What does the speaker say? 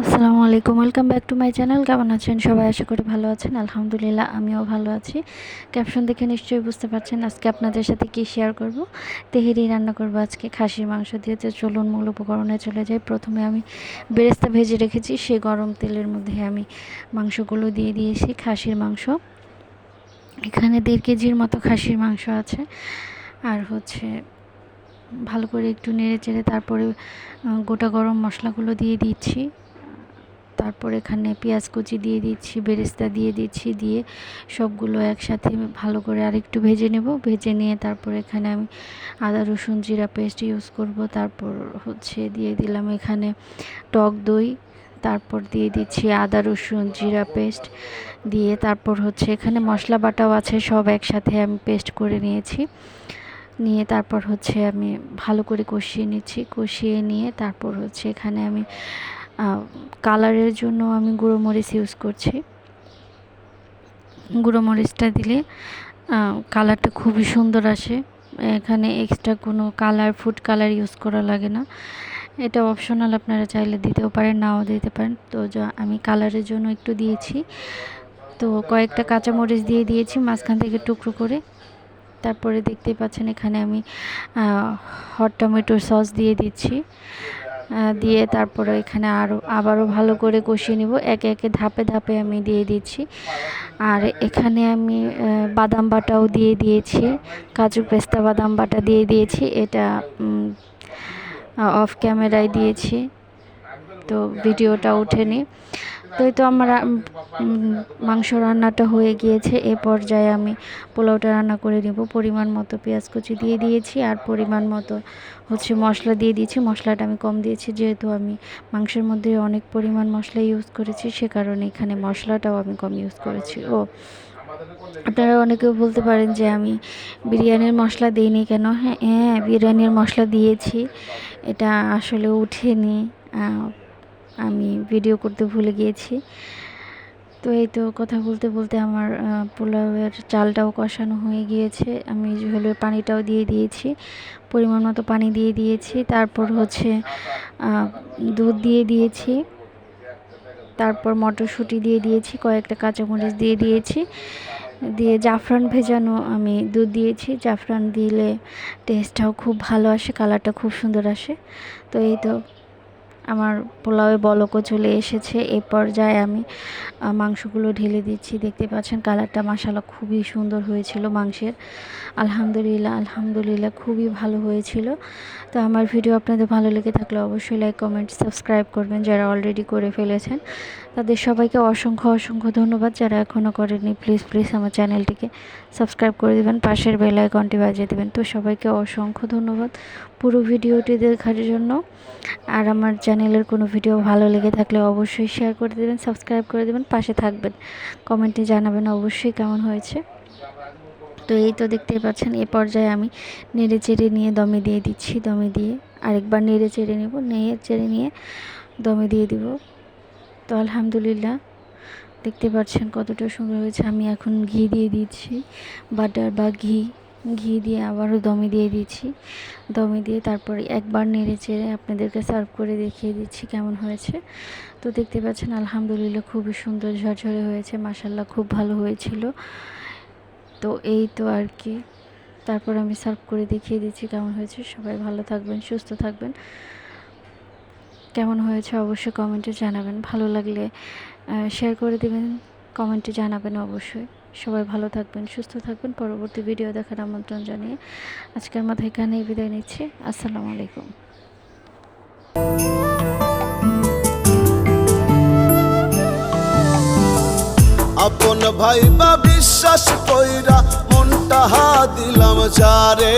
আসসালামু আলাইকুম welcome back to my channel কেমন আছেন সবাই? আশা করি ভালো আছেন। আলহামদুলিল্লাহ, আমিও ভালো আছি। ক্যাপশন দেখে নিশ্চয়ই বুঝতে পারছেন আজকে আপনাদের সাথে কী শেয়ার করব। তেহেরি রান্না করব আজকে খাসির মাংস দিয়ে। যে চলুন, মূল উপকরণে চলে যাই। প্রথমে আমি বেরেস্তা ভেজে রেখেছি। সেই গরম তেলের মধ্যে আমি মাংসগুলো দিয়ে দিয়েছি, খাসির মাংস। এখানে দেড় কেজির মতো খাসির মাংস আছে। আর হচ্ছে ভালো করে একটু নেড়ে চেড়ে তারপরে গোটা গরম মশলাগুলো দিয়ে দিচ্ছি। তারপর এখানে পেঁয়াজ কুচি দিয়ে দিচ্ছি, বেরেস্তা দিয়ে দিচ্ছি, দিয়ে সবগুলো একসাথে ভালো করে আরেকটু ভেজে নেব। ভেজে নিয়ে তারপর এখানে আমি আদা, রসুন, জিরা পেস্ট ইউজ করব। তারপর হচ্ছে দিয়ে দিলাম এখানে টক দই, তারপর দিয়ে দিচ্ছি আদা, রসুন, জিরা পেস্ট, দিয়ে তারপর হচ্ছে এখানে মশলা বাটাও আছে, সব একসাথে আমি পেস্ট করে নিয়েছি। নিয়ে তারপর হচ্ছে আমি ভালো করে কষিয়ে নিচ্ছি। কষিয়ে নিয়ে তারপর হচ্ছে এখানে আমি কালারের জন্য আমি গুঁড়ো মরিচ ইউজ করছি। গুঁড়ো মরিচটা দিলে কালারটা খুবই সুন্দর আসে। এখানে এক্সট্রা কোনো কালার ফুড কালার ইউজ করা লাগে না। এটা অপশনাল আপনারা চাইলে দিতেও পারেন, নাও দিতে পারেন। তো আমি কালারের জন্য একটু দিয়েছি। তো কয়েকটা কাঁচামরিচ দিয়ে দিয়েছি, মাঝখান থেকে টুকরো করে। তারপরে দেখতেই পাচ্ছেন এখানে আমি হট টমেটোর সস দিয়ে দিচ্ছি। দিয়ে তারপরে এখানে আরও আবারও ভালো করে কষিয়ে নিব। একে একে ধাপে ধাপে আমি দিয়ে দিচ্ছি। আর এখানে আমি বাদাম বাটাও দিয়ে দিয়েছি। কাজু পেস্তা বাদাম বাটা দিয়ে দিয়েছি। এটা অফ ক্যামেরায় দিয়েছি। তো ভিডিওটা ওঠেনি তো এই তো আমার মাংস রান্নাটা হয়ে গিয়েছে। এ পর্যায়ে আমি পোলাওটা রান্না করে নেব। পরিমাণ মতো পেঁয়াজ কুচি দিয়ে দিয়েছি আর পরিমাণ মতো হচ্ছে মশলা দিয়ে দিয়েছি। মশলাটা আমি কম দিয়েছি, যেহেতু আমি মাংসের মধ্যে অনেক পরিমাণ মশলা ইউজ করেছি, সে কারণে এখানে মশলাটাও আমি কম ইউজ করেছি। ও, আপনারা অনেকেও বলতে পারেন যে আমি বিরিয়ানির মশলা দিইনি কেন? হ্যাঁ হ্যাঁ বিরিয়ানির মশলা দিয়েছি। এটা আসলে উঠেনি। আমি ভিডিও করতে ভুলে গিয়েছি। তো এই তো কথা বলতে বলতে আমার পোলাওয়ের চালটাও কষানো হয়ে গিয়েছে। আমি ঝোলের পানিটাও দিয়ে দিয়েছি। পরিমাণ মতো পানি দিয়ে দিয়েছি। তারপর হচ্ছে দুধ দিয়ে দিয়েছি। তারপর মটরশুঁটি দিয়ে দিয়েছি। কয়েকটা কাঁচামরিচ দিয়ে দিয়েছি। দিয়ে জাফরান ভেজানো আমি দুধ দিয়েছি। জাফরান দিলে টেস্টটাও খুব ভালো আসে কালারটা খুব সুন্দর আসে। তো এই তো আমার পোলাওয়ে বলকও চলে এসেছে। এ পর্যায়ে আমি মাংসগুলো ঢেলে দিচ্ছি। দেখতে পাচ্ছেন কালারটা মাসালা খুবই সুন্দর হয়েছিল মাংসের। আলহামদুলিল্লাহ আলহামদুলিল্লাহ খুবই ভালো হয়েছিল। তো আমার ভিডিও আপনাদের ভালো লেগে থাকলে অবশ্যই লাইক কমেন্ট সাবস্ক্রাইব করবেন যারা অলরেডি করে ফেলেছেন। তাদের সবাইকে অসংখ্য অসংখ্য ধন্যবাদ। যারা এখনও করেননি প্লিজ প্লিজ আমার চ্যানেলটিকে সাবস্ক্রাইব করে দেবেন। পাশের বেলায় আইকনটি বাজিয়ে দেবেন। তো সবাইকে অসংখ্য ধন্যবাদ। পুরো ভিডিওটি দেখার জন্য। আর আমার চ্যানেলের কোনো ভিডিও ভালো লেগে থাকলে অবশ্যই শেয়ার করে দেবেন সাবস্ক্রাইব করে দেবেন, পাশে থাকবেন। কমেন্টে জানাবেন অবশ্যই কেমন হয়েছে। তো এই তো দেখতেই পাচ্ছেন, এ পর্যায়ে আমি নেড়ে চেড়ে নিয়ে দমে দিয়ে দিচ্ছি, দমে দিয়ে আরেকবার নেড়ে চেড়ে নেব, নেড়ে চেড়ে নিয়ে দমে দিয়ে দিব। তো আলহামদুলিল্লাহ, দেখতে পাচ্ছেন কতটা সুন্দর হয়েছে। আমি এখন ঘি দিয়ে দিচ্ছি বাটার বা ঘি। ঘি দিয়ে আবারও দমে দিয়ে দিচ্ছি। দমে দিয়ে তারপরে একবার নেড়ে চেড়ে আপনাদেরকে সার্ভ করে দেখিয়ে দিচ্ছি কেমন হয়েছে। তো দেখতে পাচ্ছেন, আলহামদুলিল্লাহ খুবই সুন্দর ঝরঝরে হয়েছে মাসাল্লাহ খুব ভালো হয়েছিল। তো এই তো আর কি। তারপর আমি সার্ভ করে দেখিয়ে দিচ্ছি কেমন হয়েছে। সবাই ভালো থাকবেন, সুস্থ থাকবেন। কেমন হয়েছে অবশ্যই কমেন্টে জানাবেন। ভালো লাগলে শেয়ার করে দেবেন। কমেন্টে জানাবেন অবশ্যই। সবাই ভালো থাকবেন, সুস্থ থাকবেন। পরবর্তী ভিডিও দেখার আমন্ত্রণ জানিয়ে আজকের মাথায় এখানেই বিদায় নিচ্ছি। আসসালামু আলাইকুম। আপন ভাই বা বিশ্বাস কইরা মনটা হা দিলাম যারে।